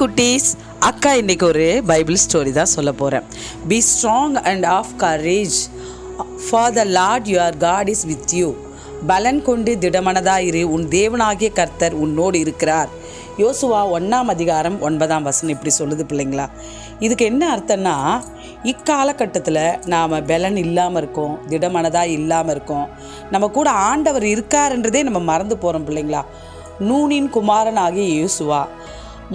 குட்டீஸ் அக்கா இன்றைக்கி ஒரு பைபிள் ஸ்டோரி தான் சொல்ல போகிறேன் be strong and of courage for the Lord your God is with you பலன் கொண்டு திடமனதாக இரு உன் தேவனாகிய கர்த்தர் உன்னோடு இருக்கிறார். யோசுவா ஒன்றாம் அதிகாரம் ஒன்பதாம் வசனம் இப்படி சொல்லுது பிள்ளைங்களா. இதுக்கு என்ன அர்த்தம்னா இக்காலகட்டத்தில் நாம் பலன் இல்லாமல் இருக்கோம் திடமனதாக இல்லாமல் இருக்கோம். நம்ம கூட ஆண்டவர் இருக்காருன்றதே நம்ம மறந்து போகிறோம் பிள்ளைங்களா. நூனின் குமாரன் ஆகிய யோசுவா.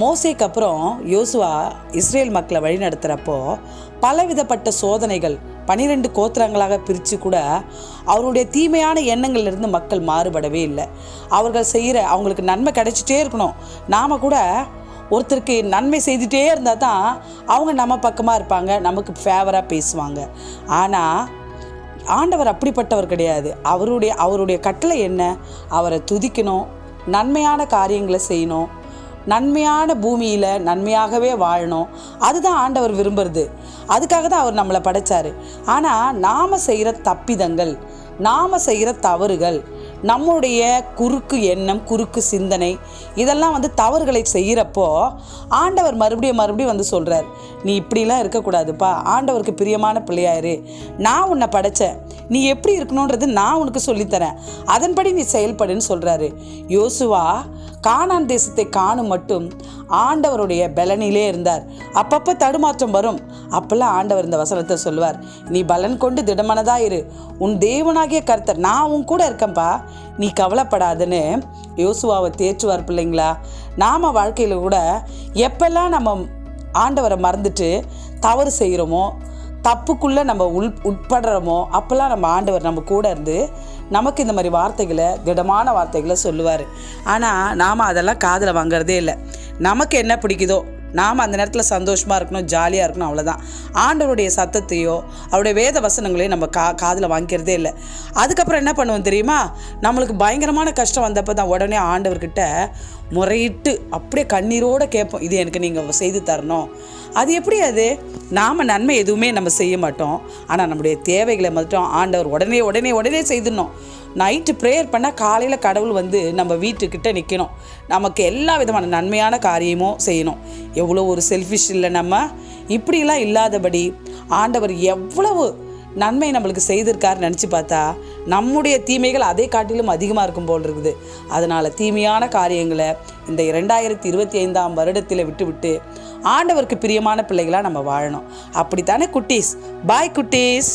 மோசேக்கு அப்புறம் யோசுவா இஸ்ரேல் மக்களை வழி நடத்துகிறப்போ பலவிதப்பட்ட சோதனைகள் பனிரெண்டு கோத்திரங்களாக பிரித்து கூட அவருடைய தீமையான எண்ணங்கள்லேருந்து மக்கள் மாறுபடவே இல்லை. அவர்கள் செய்கிற அவங்களுக்கு நன்மை கிடைச்சிட்டே இருக்கணும். நாம் கூட ஒருத்தருக்கு நன்மை செய்துட்டே இருந்தால் தான் அவங்க நம்ம பக்கமாக இருப்பாங்க நமக்கு ஃபேவராக பேசுவாங்க. ஆனால் ஆண்டவர் அப்படிப்பட்டவர் கிடையாது. அவருடைய அவருடைய கட்டளை என்ன? அவரை துதிக்கணும் நன்மையான காரியங்களை செய்யணும் நன்மையான பூமியில் நன்மையாகவே வாழணும். அதுதான் ஆண்டவர் விரும்புறது. அதுக்காக தான் அவர் நம்மளை படைச்சாரு. ஆனால் நாம் செய்கிற தப்பிதங்கள் நாம் செய்கிற தவறுகள் நம்முடைய குறுக்கு எண்ணம் குறுக்கு சிந்தனை இதெல்லாம் வந்து தவறுகளை செய்கிறப்போ ஆண்டவர் மறுபடியும் மறுபடியும் வந்து சொல்கிறார் நீ இப்படிலாம் இருக்கக்கூடாதுப்பா. ஆண்டவருக்கு பிரியமான பிள்ளையாயிரு. நான் உன்னை படைச்சேன். நீ எப்படி இருக்கணுன்றது நான் உனக்கு சொல்லித்தரேன். அதன்படி நீ செயல்படுன்னு சொல்கிறாரு யோசுவா கானான் தேசத்தை காணும் மட்டும் ஆண்டவருடைய பலனிலே இருந்தார். அப்பப்போ தடுமாற்றம் வரும். அப்பெல்லாம் ஆண்டவர் இந்த வசனத்தை சொல்லுவார் நீ பலன் கொண்டு திடமனதா இரு. உன் தேவனாகிய கர்த்தர் நான் உன் கூட இருக்கேன்ப்பா. நீ கவலைப்படாதுன்னு யோசுவாவை தேற்றுவார் பிள்ளைங்களா? நாம் வாழ்க்கையில் கூட எப்பெல்லாம் நம்ம ஆண்டவரை மறந்துட்டு தவறு செய்கிறோமோ தப்புக்குள்ளே நம்ம உள் உட்படுறோமோ அப்போல்லாம் நம்ம ஆண்டவர் நம்ம கூட இருந்து நமக்கு இந்த மாதிரி வார்த்தைகளை திடமான வார்த்தைகளை சொல்லுவார். ஆனால் நாம் அதெல்லாம் காதில் வாங்குறதே இல்லை. நமக்கு என்ன பிடிக்குதோ நாம் அந்த நேரத்தில் சந்தோஷமாக இருக்கணும் ஜாலியாக இருக்கணும் அவ்வளோதான் ஆண்டவருடைய சத்தத்தையோ அவருடைய வேத வசனங்களையும் நம்ம கா காதில் வாங்கிக்கிறதே இல்லை. அதுக்கப்புறம் என்ன பண்ணுவோம் தெரியுமா? நம்மளுக்கு பயங்கரமான கஷ்டம் வந்தப்போ தான் உடனே ஆண்டவர்கிட்ட முறையிட்டு அப்படியே கண்ணீரோடு கேட்போம் இது எனக்கு நீங்கள் செய்து தரணும். அது எப்படி அது? நாம் நன்மை எதுவுமே நம்ம செய்ய மாட்டோம். ஆனால் நம்முடைய தேவைகளை மட்டும் ஆண்டவர் உடனே உடனே உடனே செய்திடணும். நைட்டு ப்ரேயர் பண்ணால் காலையில் கடவுள் வந்து நம்ம வீட்டுக்கிட்ட நிற்கணும் நமக்கு எல்லா விதமான நன்மையான காரியமும் செய்யணும். எவ்வளோ ஒரு செல்ஃபிஷ் இல்லை நம்ம. இப்படிலாம் இல்லாதபடி ஆண்டவர் எவ்வளவு நன்மை நம்மளுக்கு செய்திருக்காருன்னு நினச்சி பார்த்தா நம்முடைய தீமைகள் அதை காட்டிலும் அதிகமாக இருக்கும் போல் இருக்குது. அதனால் தீமையான காரியங்களை இந்த இரண்டாயிரத்தி இருபத்தி ஐந்தாம் வருடத்தில் விட்டுவிட்டு ஆண்டவருக்கு பிரியமான பிள்ளைகளாக நம்ம வாழணும். அப்படித்தானே குட்டீஸ்? பாய் குட்டீஸ்.